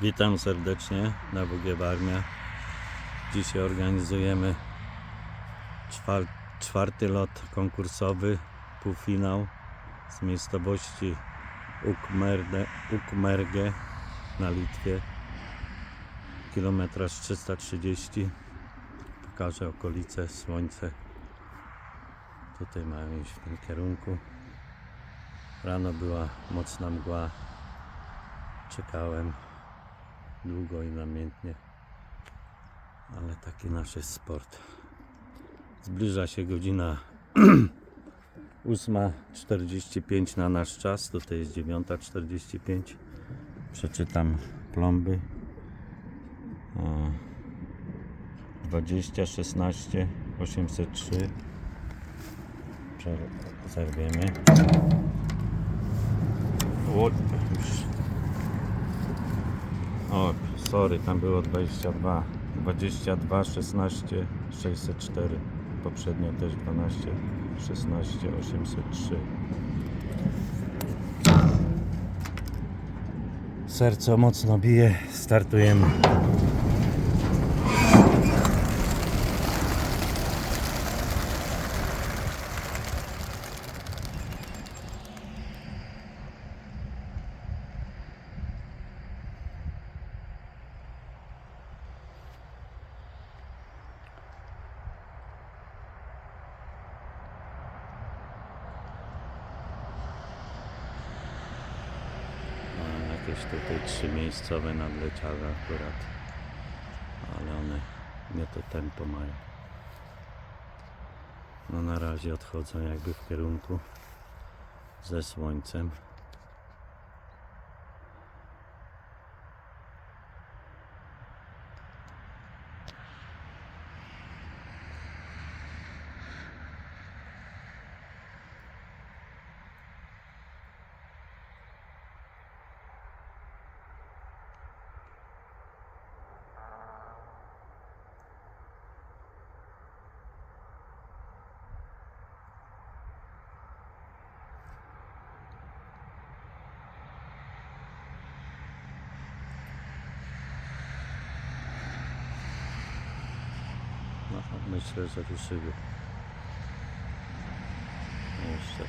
Witam serdecznie na WG Barmia. Dzisiaj organizujemy czwar- czwarty lot konkursowy, półfinał z miejscowości Ukmerde, Ukmerge na Litwie. Kilometraż 330. Pokażę okolice, słońce. Tutaj mają iść w tym kierunku. Rano była mocna mgła. Czekałem długo i namiętnie, ale taki nasz jest sport. Zbliża się godzina 8.45 na nasz czas, tutaj jest 9.45. Przeczytam plomby. O, 20, 16, 803. Prze- Zerwiemy. O, sorry, tam było 22. 22, 16, 604. Poprzednio też 12, 16, 803. Serce mocno bije, startujemy. Jakieś tutaj trzy miejscowe nadleciały akurat, ale one nie to tempo mają. No na razie odchodzą jakby w kierunku ze słońcem. No, myślę, że ruszyły. Jeszcze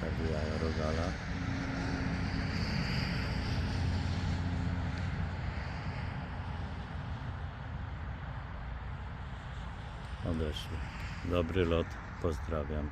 zawijają rogala. Odeszły. Dobry lot, pozdrawiam.